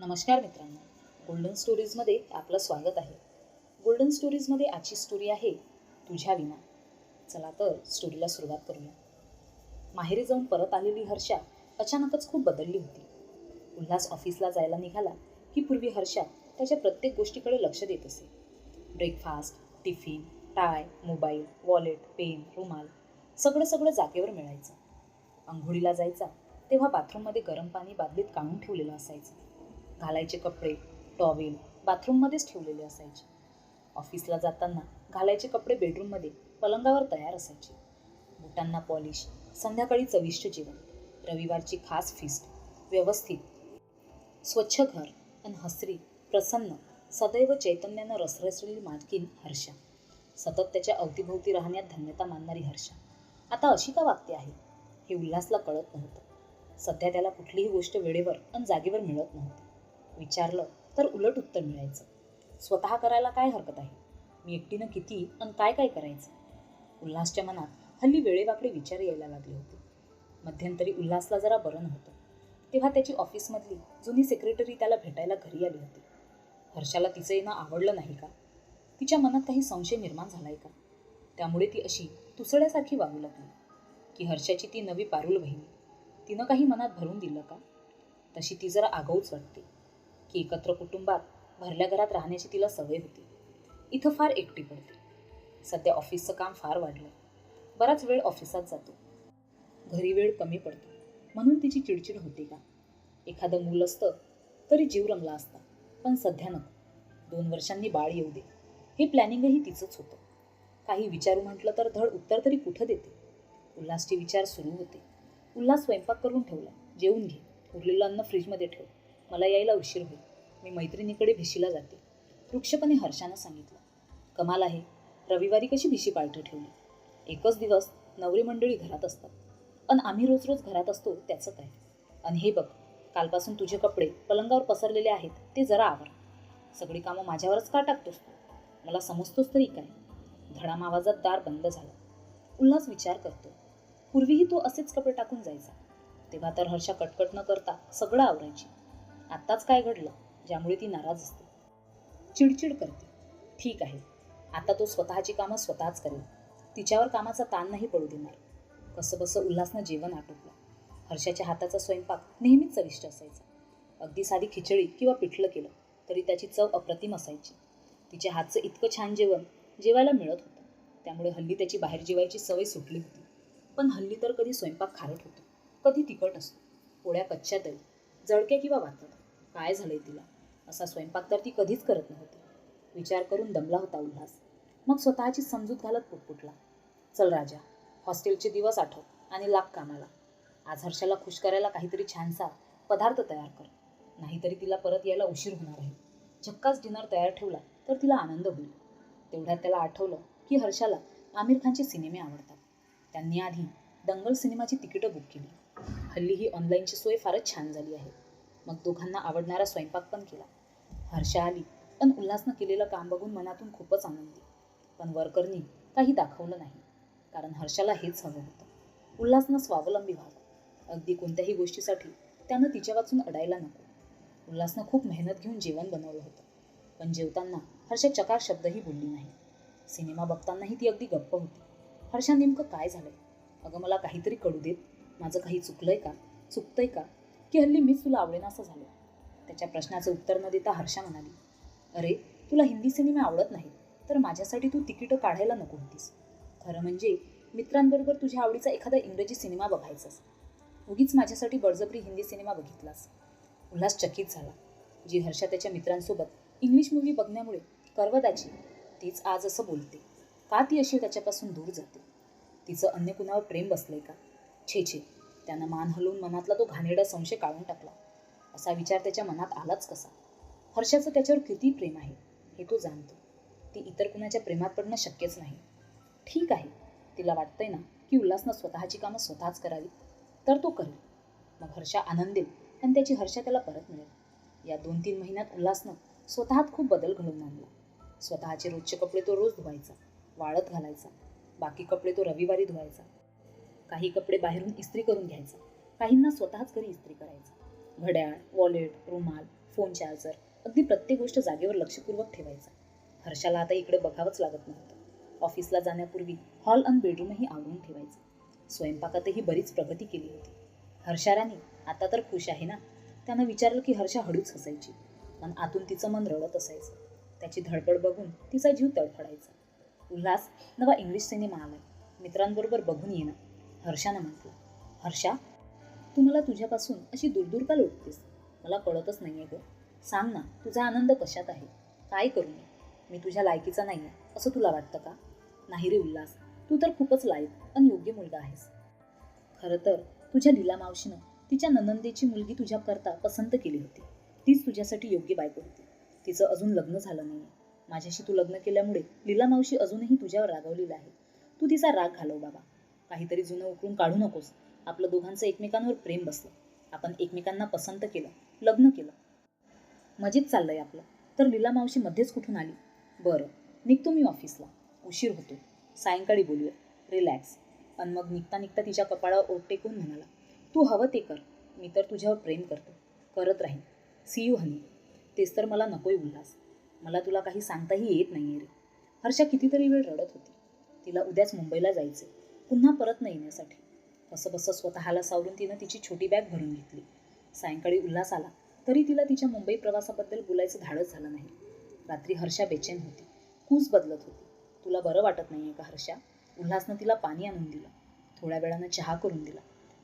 नमस्कार मित्रांनो. गोल्डन स्टोरीजमध्ये आपलं स्वागत आहे. गोल्डन स्टोरीजमध्ये आजची स्टोरी आहे तुझ्या विना चला तर स्टोरीला सुरुवात करूया. माहेरी जाऊन परत आलेली हर्षा अचानकच खूप बदलली होती. उल्हास ऑफिसला जायला निघाला की पूर्वी हर्षा त्याच्या प्रत्येक गोष्टीकडे लक्ष देत असे. Breakfast tiffin tie mobile wallet pen रुमाल सगळं सगळं जागेवर मिळायचं. आंघोळीला जायचा तेव्हा बाथरूममध्ये गरम पाणी बादलीत काढून ठेवलेलं असायचं. घालायचे कपडे टॉवेल बाथरूममध्येच ठेवलेले असायचे. ऑफिसला जाताना घालायचे कपडे बेडरूममध्ये पलंगावर तयार असायचे. बुटांना पॉलिश संध्याकाळी चविष्ट जेवण रविवारची खास फिस्ट व्यवस्थित. स्वच्छ घर आणि हसरी प्रसन्न सदैव चैतन्यानं रसरसलेली मालकीन हर्षा. सतत त्याच्या अवतीभोवती राहण्यात धन्यता मानणारी हर्षा. आता अशी का वागते आहे? हे उल्हासला कळत नव्हतं. सध्या त्याला कुठलीही गोष्ट वेळेवर आणि जागेवर मिळत नव्हती. विचारलं तर उलट उत्तर मिळायचं. स्वतः करायला काय हरकत आहे? मी एकटीनं किती आणि काय काय करायचं? उल्हासच्या मनात हल्ली वेळेवाकडे विचार यायला लागले होते. मध्यंतरी उल्हासला जरा बरं नव्हतं. तेव्हा त्याची ऑफिसमधली जुनी सेक्रेटरी त्याला भेटायला घरी आली होती. हर्षाला तिचं येणं आवडलं नाही का? तिच्या मनात काही संशय निर्माण झालाय का? त्यामुळे ती अशी तुसड्यासारखी वागू लागली. की हर्षाची ती नवी पारुल बहिणी. तिनं काही मनात भरून दिलं का? तशी ती जरा आगाऊच वाटते. की एकत्र कुटुंबात भरल्या घरात राहण्याची तिला सवय होती. इथं फार एकटी पडते. सध्या ऑफिसचं काम फार वाढलं. बराच वेळ ऑफिसात जातो. घरी वेळ कमी पडतो. म्हणून तिची चिडचिड होते का? एखादं मूल असतं तरी जीव रंगला असता. पण सध्या नको. दोन वर्षांनी बाळ येऊ दे. हे प्लॅनिंगही तिचंच होतं. काही विचारू म्हटलं तर धड उत्तर तरी कुठं देते? उल्हासचे विचार सुरू होते. उल्हास स्वयंपाक करून ठेवला. जेवून घे. उरलेलं अन्न फ्रीजमध्ये ठेव. मला यायला उशीर होईल. मी मैत्रिणीकडे भिशीला जाते. वृक्षपणे हर्षानं सांगितलं कमाल आहे. रविवारी कशी भिशी पालठं ठेवली? एकच दिवस नवरी मंडळी घरात असतात. अन आम्ही रोज रोज घरात असतो त्याचं काय? आणि हे बघ कालपासून तुझे कपडे पलंगावर पसरलेले आहेत ते जरा आवर. सगळी कामं माझ्यावरच का टाकतोस तू? मला समजतोस तरी काय? धडाम आवाजात दार बंद झालं. उल्हास विचार करतो पूर्वीही तो असेच कपडे टाकून जायचा. तेव्हा तर हर्षा कटकट न करता सगळं आवरायची. आत्ताच काय घडलं? ज्यामुळे ती नाराज असते. चिडचिड करते. ठीक आहे. आता तो स्वतःची कामं स्वतःच करेल. तिच्यावर कामाचा ताण नाही पडू देणार. कसंबसं उल्हासनं जेवण आटोपलं. हर्षाच्या हाताचा स्वयंपाक नेहमीच चविष्ट असायचा. अगदी साधी खिचडी किंवा पिठलं केलं तरी त्याची चव अप्रतिम असायची. तिच्या हातचं इतकं छान जेवण जेवायला मिळत होतं. त्यामुळे हल्ली त्याची बाहेर जेवायची सवय सुटली होती. पण हल्ली तर कधी स्वयंपाक खारट होतो. कधी तिखट असतो. पोळ्या कच्च्या तरी. जळक्या किंवा वाटतात काय झालंय तिला? असा स्वयंपाक तर ती कधीच करत नव्हती. विचार करून दमला होता उल्हास. मग स्वतःची समजूत घालत पुटपुटला. चल राजा हॉस्टेलचे दिवस आठव आणि लाग कामाला. आज हर्षाला खुश करायला काहीतरी छानसा पदार्थ तयार कर. नाहीतरी तिला परत यायला उशीर होणार आहे. झक्काच डिनर तयार ठेवला तर तिला आनंद होईल. तेवढ्यात त्याला आठवलं की हर्षाला आमिर खानचे सिनेमे आवडतात. त्यांनी आधी दंगल सिनेमाची तिकीटं बुक केली. हल्ली ही ऑनलाईनची सोय फारच छान झाली आहे. मग दोघांना आवडणारा स्वयंपाक पण केला. हर्षा आली पण उल्हासनं केलेलं काम बघून मनातून खूपच आनंदी पण वर्करनी काही दाखवलं नाही कारण हर्षाला हेच हवं होतं. उल्हासनं स्वावलंबी व्हावं. अगदी कोणत्याही गोष्टीसाठी त्यानं तिच्या वाचून अडायला नको. उल्हासनं खूप मेहनत घेऊन जेवण बनवलं होतं पण जेवताना हर्षा चकार शब्दही बोलली नाही. सिनेमा बघतानाही ती अगदी गप्प होती. हर्षा नेमकं काय झालंय? अगं मला काहीतरी कळू देत? माझं काही चुकलंय का? चुकतंय का? की हल्ली मीच तुला आवडेनासं झालं. त्याच्या प्रश्नाचं उत्तर न देता हर्षा म्हणाली अरे तुला हिंदी सिनेमे आवडत नाहीत तर माझ्यासाठी तू तिकीटं काढायला नको होतीस खरं म्हणजे मित्रांबरोबर तुझ्या आवडीचा एखादा इंग्रजी सिनेमा बघायचास. उगीच माझ्यासाठी बळजबरी हिंदी सिनेमा बघितलास. उल्हास चकित झाला जी हर्षा त्याच्या मित्रांसोबत इंग्लिश मूवी बघण्यामुळे करवदाची तीच आज असं बोलते. का ती अशी त्याच्यापासून दूर जाते? तिचं अन्य कुणावर प्रेम बसलंय का? छे छे. त्यानं मान हलवून मनातला तो घाणेरडा संशय काढून टाकला. असा विचार त्याच्या मनात आलाच कसा? हर्षाचं त्याच्यावर किती प्रेम आहे हे तो जाणतो. ती इतर कुणाच्या प्रेमात पडणं शक्यच नाही. ठीक आहे तिला वाटतंय ना की उल्हासनं स्वतःची कामं स्वतःच करावी तर तो करेल. मग हर्षा आनंदेल आणि त्याची हर्षा त्याला परत मिळेल. या दोन तीन महिन्यात उल्हासनं स्वतःत खूप बदल घडवून आणला. स्वतःचे रोजचे कपडे तो रोज धुवायचा वाळत घालायचा. बाकी कपडे तो रविवारी धुवायचा. काही कपडे बाहेरून इस्त्री करून घ्यायचा. काहींना स्वतःच घरी इस्त्री करायचा. घड्याळ वॉलेट रुमाल फोन चार्जर अगदी प्रत्येक गोष्ट जागेवर लक्षपूर्वक ठेवायचा. हर्षाला आता इकडे बघावंच लागत नव्हतं. ऑफिसला जाण्यापूर्वी हॉल आणि बेडरूमही आवरून ठेवायचं. स्वयंपाकातही बरीच प्रगती केली होती. हर्षाराणी आता तर खुश आहे ना? त्यानं विचारलं की हर्षा हळूच हसायची. पण आतून तिचं मन रडत असायचं. त्याची धडपड बघून तिचा जीव तडफडायचा. उल्हास नवा इंग्लिश सिनेमा आलाय. मित्रांबरोबर बघून येणं हर्षानं म्हटलं हर्षा तू मला तुझ्यापासून अशी दूरदूर का लोटतेस? मला कळतच नाहीये ग. सांग ना तुझा आनंद कशात आहे? काय करू मी? मी तुझ्या लायकीचा नाही आहे असं तुला वाटतं का? नाही रे उल्हास तू तर खूपच लायक आणि योग्य मुलगा आहेस. खरं तर तुझ्या लीला मावशीनं तिच्या ननंदेची मुलगी तुझ्याकरता पसंत केली होती. तीच तुझ्यासाठी योग्य बायको होती. तिचं अजून लग्न झालं नाही माझ्याशी तू लग्न केल्यामुळे लीला मावशी अजूनही तुझ्यावर रागावलेला आहे. तू तिचा राग घालव बाबा. काहीतरी जुनं उकळून काढू नकोस. आपलं दोघांचं एकमेकांवर प्रेम बसलं. आपण एकमेकांना पसंत केलं लग्न केलं. मजेत चाललंय आपलं. तर लीला मावशी मध्येच कुठून आली? बरं निघतो मी ऑफिसला. उशीर होतो सायंकाळी बोलूया. रिलॅक्स. पण मग निघता निघता तिच्या कपाळावर ओट टेकून म्हणाला तू हवं ते कर. मी तर तुझ्यावर प्रेम करतो. करत राहीन. सी यू हनी तेच तर मला नकोय उल्हास मला तुला काही सांगताही येत नाही रे. हर्षा कितीतरी वेळ रडत होती. तिला उद्याच मुंबईला जायचं पुन्हा परत न येण्यासाठी. कसं बसं स्वतःला सावरून तिनं तिची छोटी बॅग भरून घेतली. सायंकाळी उल्हास आला तरी तिला तिच्या मुंबई प्रवासाबद्दल बोलायचं धाडच झालं नाही. रात्री हर्षा बेचैन होती. कूस बदलत होती. तुला बरं वाटत नाही आहे का हर्षा? उल्हासनं तिला पाणी आणून दिलं. थोड्या वेळानं चहा करून दिला.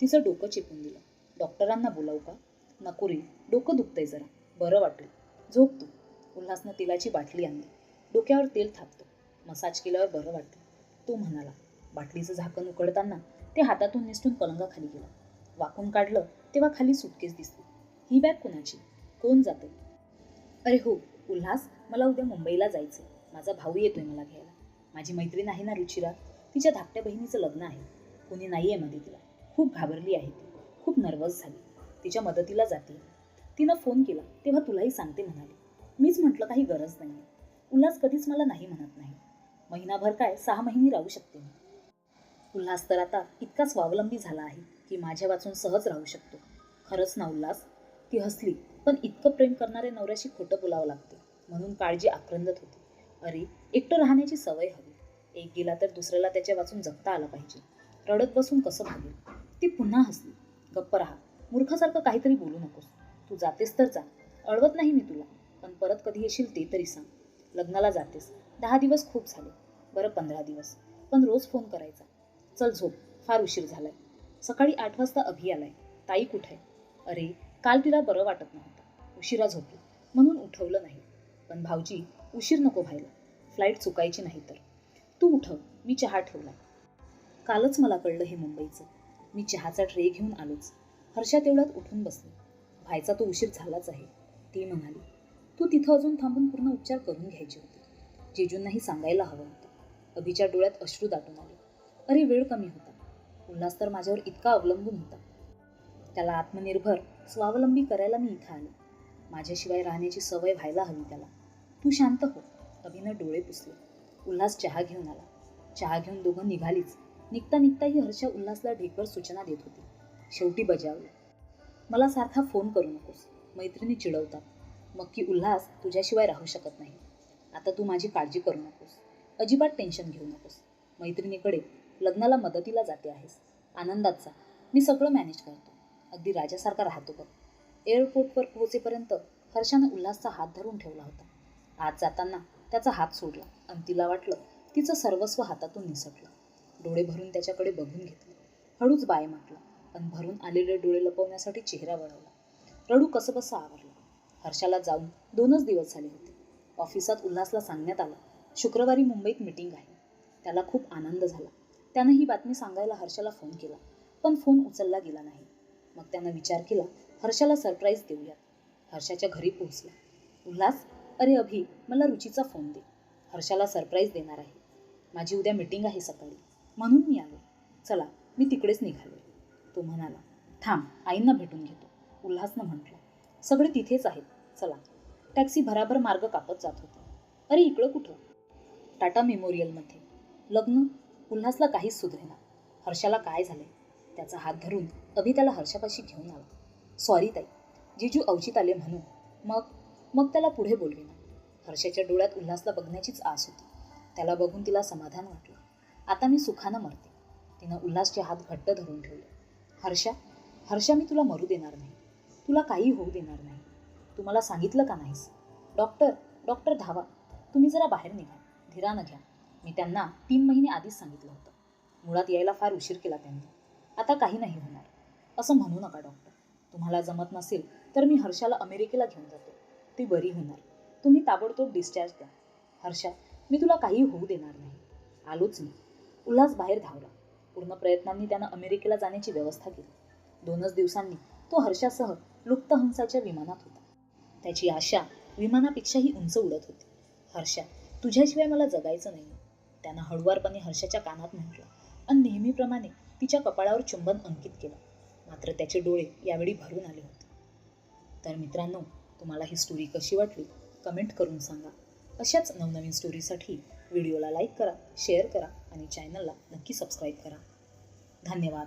तिचं डोकं चिपून दिलं. डॉक्टरांना बोलावू का? नको रे डोकं दुखतंय जरा. बरं वाटेल. झोप तू. उल्हासनं तेलाची बाटली आणली. डोक्यावर तेल थापतो. मसाज केल्यावर बरं वाटतं. तो म्हणाला बाटलीचं झाकण उकडताना ते हातातून निसटून पलंगाखाली गेलं. वाकून काढलं तेव्हा खाली सुटकेस दिसली. ही बॅग कोणाची? कोण जाते? अरे हो उल्हास मला उद्या मुंबईला जायचं माझा भाऊ येतोय मला घ्यायला. माझी मैत्रीण आहे ना रुचिरा? तिच्या धाकट्या बहिणीचं लग्न आहे. कोणी नाही आहे मध्ये तिला. खूप घाबरली आहे ती. खूप नर्वस झाली. तिच्या मदतीला जाते. तिनं फोन केला. तेव्हा तुलाही सांगते म्हणाली. मीच म्हटलं काही गरज नाही उल्हास कधीच मला नाही म्हणत नाही. महिनाभर काय? सहा महिने राहू शकते मी. उल्हास तर आता इतका स्वावलंबी झाला आहे की माझ्या वाचून सहज राहू शकतो. खरंच ना उल्हास? ती हसली पण इतकं प्रेम करणाऱ्या नवऱ्याशी खोटं बोलावं लागते म्हणून काळजी आक्रंदत होती. अरे एकटं राहण्याची सवय हवी. एक गेला तर दुसऱ्याला त्याच्या वाचून जगता आला पाहिजे. रडत बसून कसं भागेल? ती पुन्हा हसली. गप्प राहा मूर्खासारखं काहीतरी बोलू नकोस. तू जातेस तर जा. अळवत नाही मी तुला. पण परत कधी येशील ते तरी सांग. लग्नाला जातेस. दहा दिवस खूप झाले. बरं पंधरा दिवस. पण रोज फोन करायचा. चल झोप फार उशीर झालाय. सकाळी आठ वाजता अभि आलाय. ताई कुठे अरे काल तिला बरं वाटत नव्हतं. उशिरा झोपली. म्हणून उठवलं नाही. पण भाऊजी उशीर नको व्हायला. फ्लाईट चुकायची नाही तर. तू उठव मी चहा ठेवला कालच मला कळलं हे मुंबईचं. मी चहाचा ट्रे घेऊन आलोच. हर्षा तेवढ्यात उठून बसली. व्हायचा तो उशीर झालाच आहे. ती म्हणाली तू तिथं अजून थांबून पूर्ण उपचार करून घ्यायचे होते. जेजूंनाही सांगायला हवं होतं. अभिच्या डोळ्यात अश्रू दाटून आले. अरे वेळ कमी होता. उल्हास तर माझ्यावर इतका अवलंबून होता. त्याला आत्मनिर्भर स्वावलंबी करायला मी इथं आले. माझ्याशिवाय राहण्याची सवय व्हायला हवी त्याला. तू शांत हो. अभिनं डोळे पुसले. उल्हास चहा घेऊन आला. चहा घेऊन दोघं निघालीच. निघता निघताही हर्षा उल्हासला ढेकर सूचना देत होती. शेवटी बजावलं. मला सारखा फोन करू नकोस. मैत्रिणी चिडवतात. मग की उल्हास तुझ्याशिवाय राहू शकत नाही. आता तू माझी काळजी करू नकोस. अजिबात टेन्शन घेऊ नकोस. मैत्रिणीकडे लग्नाला मदतीला जाते आहेस. आनंदात जा मी सगळं मॅनेज करतो. अगदी राजासारखा राहतो बघ. एअरपोर्टवर पोहोचेपर्यंत हर्षानं उल्हासचा हात धरून ठेवला होता. आत जाताना त्याचा हात सोडला आणि तिला वाटलं तिचं सर्वस्व हातातून निसटलं. डोळे भरून त्याच्याकडे बघून घेतलं. हळूच बाय म्हटलं पण भरून आलेले डोळे लपवण्यासाठी चेहरा वळवला. रडू कसं बसं आवरलं. हर्षाला जाऊन दोनच दिवस झाले होते. ऑफिसात उल्हासला सांगण्यात आलं शुक्रवारी मुंबईत मिटिंग आहे. त्याला खूप आनंद झाला. त्यानं ही बातमी सांगायला हर्षाला फोन केला पण फोन उचलला गेला नाही. मग त्यानं विचार केला हर्षाला सरप्राईज देऊयात. हर्षाच्या घरी पोहोचला. उल्हास अरे अभि मला रुचीचा फोन दे. हर्षाला सरप्राईज देणार आहे. माझी उद्या मिटिंग आहे सकाळी. म्हणून मी आलो. चला मी तिकडेच निघालो. तो म्हणाला थांब आईंना भेटून घेतो. उल्हासनं म्हटलं सगळे तिथेच आहेत. चला. टॅक्सी भराभर मार्ग कापत जात होती. अरे इकडं कुठं? टाटा मेमोरियलमध्ये. लग्न उल्हासला काहीच सुधरेना हर्षाला काय झाले? त्याचा हात धरून अभि त्याला हर्षापाशी घेऊन आला. सॉरी ताई. जिजू अवचित आले म्हणून मग मग त्याला पुढे बोलविना हर्षाच्या डोळ्यात उल्हासला बघण्याचीच आस होती. त्याला बघून तिला समाधान वाटलं. आता मी सुखानं मरते. तिनं उल्हासचे हात घट्ट धरून ठेवले. हर्षा हर्षा मी तुला मरू देणार नाही. तुला काही होऊ देणार नाही. तू मला सांगितलं का नाहीस? डॉक्टर डॉक्टर धावा. तुम्ही जरा बाहेर निघा. धीरानं घ्या. मी त्यांना तीन महिने आधीच सांगितलं होतं. मुळात यायला फार उशीर केला त्यांनी. आता काही नाही होणार. असं म्हणू नका डॉक्टर. तुम्हाला जमत नसेल तर मी हर्षाला अमेरिकेला घेऊन जातो. ती बरी होणार. तुम्ही ताबडतोब डिस्चार्ज द्या. हर्षा मी तुला काही होऊ देणार नाही. आलोच मी. उल्हास बाहेर धावला. पूर्ण प्रयत्नांनी त्यानं अमेरिकेला जाण्याची व्यवस्था केली. दोनच दिवसांनी तो हर्षासह लुप्तहंसाच्या विमानात होता. त्याची आशा विमानापेक्षाही उंच उडत होती. हर्षा तुझ्याशिवाय मला जगायचं नाही त्यानं हळुवारपणे हर्षाच्या कानात म्हटलं आणि नेहमीप्रमाणे तिच्या कपाळावर चुंबन अंकित केलं. मात्र त्याचे डोळे यावेळी भरून आले होते. तर मित्रांनो तुम्हाला ही स्टोरी कशी वाटली? कमेंट करून सांगा. अशाच नवनवीन स्टोरीसाठी व्हिडिओला लाईक करा शेअर करा आणि चॅनलला नक्की सबस्क्राईब करा. धन्यवाद.